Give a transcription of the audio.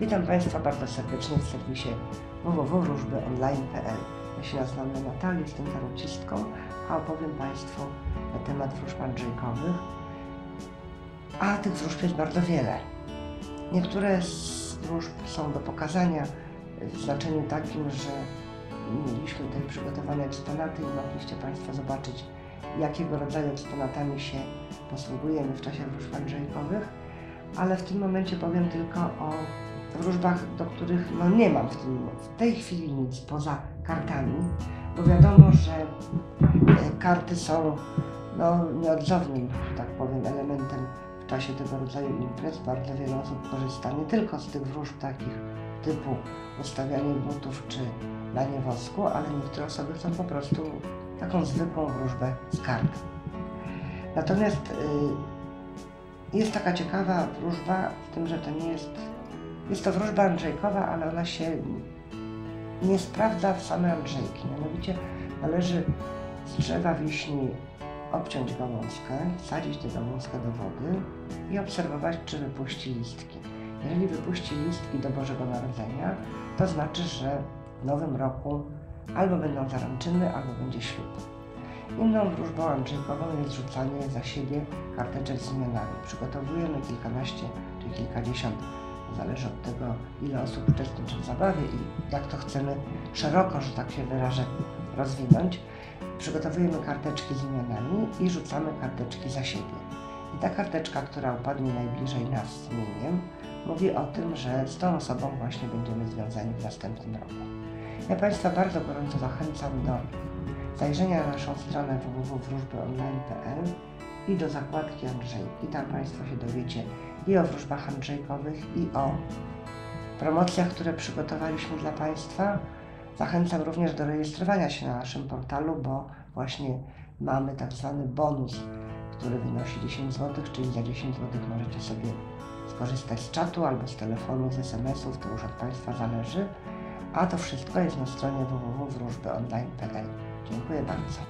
Witam Państwa bardzo serdecznie w serwisie www.wróżbyonline.pl. Ja się nazywam Natalia, jestem tarocistką, a opowiem Państwu na temat wróżb andrzejkowych. A tych wróżb jest bardzo wiele. Niektóre z wróżb są do pokazania w znaczeniu takim, że mieliśmy tutaj przygotowane eksponaty i mogliście Państwo zobaczyć, jakiego rodzaju eksponatami się posługujemy w czasie wróżb andrzejkowych, ale w tym momencie powiem tylko o wróżbach, do których no nie mam w, tym, w tej chwili nic poza kartami, bo wiadomo, że e, karty są no, nieodzownym, tak powiem, elementem w czasie tego rodzaju imprez. Bardzo wiele osób korzysta nie tylko z tych wróżb takich typu ustawianie butów czy lanie wosku, ale niektóre osoby chcą po prostu taką zwykłą wróżbę z kart. Natomiast y, jest taka ciekawa wróżba w tym, że to nie jest jest to wróżba Andrzejkowa, ale ona się nie sprawdza w same Andrzejki. Mianowicie należy z drzewa wiśni obciąć gałązkę, wsadzić tę gałązkę do wody i obserwować, czy wypuści listki. Jeżeli wypuści listki do Bożego Narodzenia, to znaczy, że w nowym roku albo będą zaręczyny, albo będzie ślub. Inną wróżbą Andrzejkową jest rzucanie za siebie karteczek z imionami. Przygotowujemy kilkanaście czy kilkadziesiąt Zależy od tego, ile osób uczestniczy w zabawie i jak to chcemy szeroko, że tak się wyrażę, rozwinąć. Przygotowujemy karteczki z imionami i rzucamy karteczki za siebie. I ta karteczka, która upadnie najbliżej nas z imieniem, mówi o tym, że z tą osobą właśnie będziemy związani w następnym roku. Ja Państwa bardzo gorąco zachęcam do zajrzenia na naszą stronę www.wróżbyonline.pl i do zakładki Andrzejki. Tam Państwo się dowiecie i o wróżbach Andrzejkowych, i o promocjach, które przygotowaliśmy dla Państwa. Zachęcam również do rejestrowania się na naszym portalu, bo właśnie mamy tak zwany bonus, który wynosi 10 zł, czyli za 10 zł możecie sobie skorzystać z czatu albo z telefonu, z SMS-ów, to już od Państwa zależy. A to wszystko jest na stronie www.wróżbyonline.pl. Dziękuję bardzo.